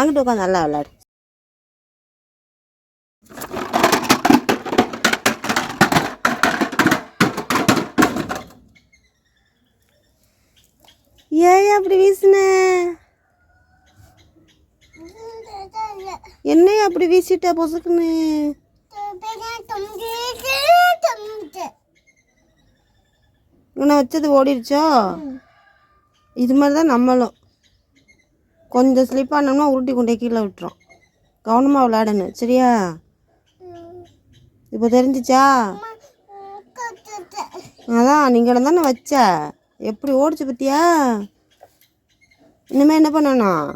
அங்கிட்டு உட்காந்து நல்லா விளையாடு ஏன் அப்படி வீசுன? என்னைய அப்படி வீசிட்ட பொசுக்குன்னு? இவனை வச்சது ஓடிடுச்சோ? இது மாதிரி தான் நம்மளும். கொஞ்சம் ஸ்லிப் ஆனோம்னா உருட்டி கொண்டே கீழே விட்டுரும். கவனமாக விளையாடணும் சரியா? இப்போ தெரிஞ்சிச்சா? அதான் நீங்கள் தானே வச்ச? எப்படி ஓடிச்சு பத்தியா? இனிமேல் என்ன பண்ணணும்?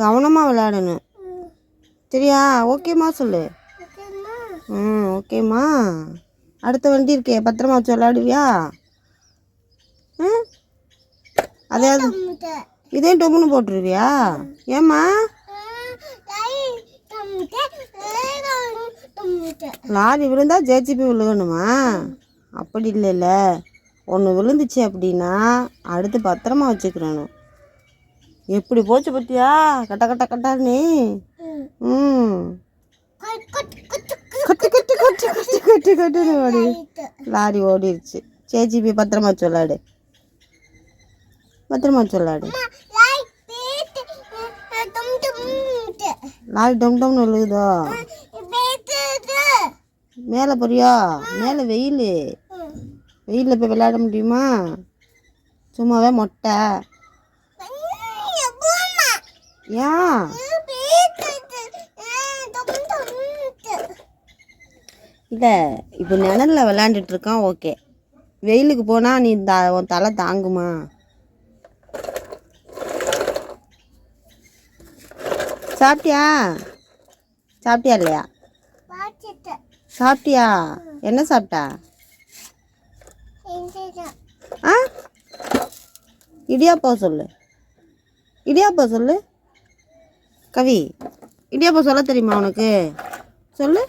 கவனமாக விளையாடணும். சரியா? ஓகேம்மா சொல்லு. ம் ஓகேம்மா. அடுத்த வண்டி இருக்கே பத்திரமா வச்சு விளையாடுவியா? ம்? அதே இதே டொம்முன்னு போட்டுருவியா? ஏம்மா? லாரி விழுந்தா ஜேசிபி விழுகணுமா? அப்படி இல்லைல்ல. ஒன்று விழுந்துச்சு அப்படின்னா அடுத்து பத்திரமா வச்சுக்கிறணும் எப்படி போச்சு பத்தியா? கட்ட கட்ட கட்டான்னு ம். கட்டு கட்டு கட்டு கட்டு. கட்டு கட்டுன்னு ஓடி லாரி ஓடிடுச்சு ஜேசிபி பத்திரமா வச்சு வச்சு விளாடு லாரி டம் டம்னு விழுகுதோ மேலே போறியா? மேலே வெயில். வெயிலில் போய் விளையாட முடியுமா? சும்மாவே மொட்டை. ஏன் இல்லை இப்போ நிழலில் விளையாண்டுட்டு இருக்கான் ஓகே. வெயிலுக்கு போனால் நீ த உன் தலை தாங்குமா? சாப்பிட்டியா? சாப்பிட்டியா இல்லையா? சாப்பிட்டியா? என்ன சாப்பிட்டா? ஆ? இடியாப்பம் சொல்லு. இடியாப்பம் சொல்லு. கவி இடியாப்பம் சொல்ல தெரியுமா உனக்கு? சொல்லு.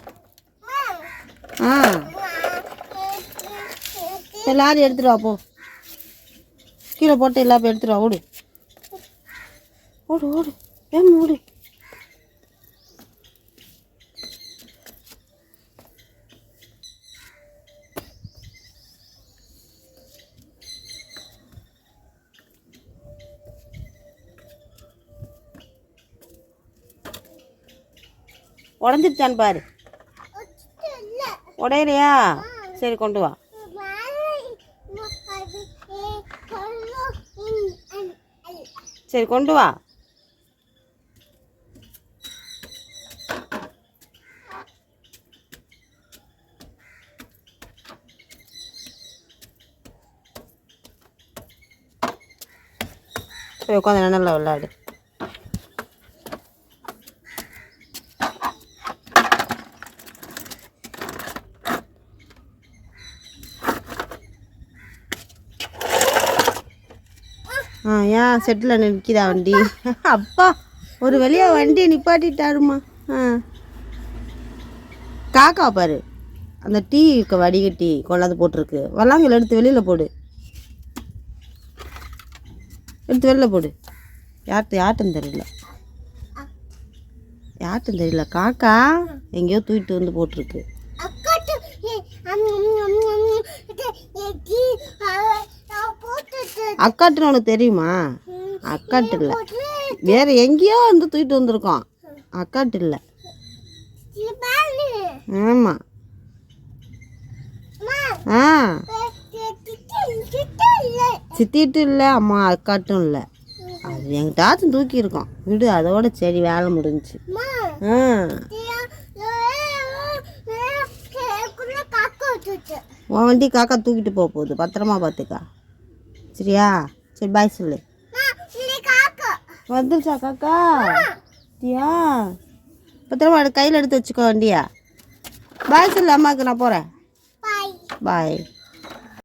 ஆ. லாரி எடுத்துட்டு வா போ. கீழே போட்டு எல்லாத்தையும் எடுத்துட்டு வா ஓடு. ஓடு ஓடு. ஏன் ஓடு. உடஞ்சிருச்சான்னு பாரு உடையலையா சரி கொண்டு வா சரி கொண்டு வா போய் உட்காந்து நல்லா விளையாடு ஆ ஏன் செட்டில் நிற்கிதா வண்டி அப்பா ஒரு வழியாக வண்டியை நிப்பாட்டிட்டாருமா ஆ காக்கா பாரு அந்த டீ க- வடிகட்டி கொண்டாந்து போட்டிருக்கு வல்லாங்கல் எடுத்து வெளியில் போடு எடுத்து வெளியில் போடு யார்கிட்ட யார்ட்டும் தெரியல யார்ட்டும் தெரியல காக்கா எங்கேயோ தூக்கிட்டு வந்து போட்டிருக்கு அக்காட்டுன்னு உனக்கு தெரியுமா? அக்காட்டு இல்லை வேறு எங்கேயோ வந்து தூக்கிட்டு வந்திருக்கோம். அக்காட்டு இல்லை ஆமாம் ஆ. சித்திட்டு இல்லை அம்மா அக்காட்டும் இல்லை. அது எங்கிட்டாச்சும் தூக்கியிருக்கோம். விடு அதோட சரி வேலை முடிஞ்சு ஆ. உன் வண்டி காக்கா தூக்கிட்டு போக போகுது. பத்திரமா பார்த்துக்கா சரியா? சரி பாய் சொல்லு. வந்துருச்சா காக்கா? தியா பத்திரமா கையில் எடுத்து வச்சுக்கோ வண்டியா. பாய் சொல்லு அம்மாவுக்கு நான் போகிறேன் பாய்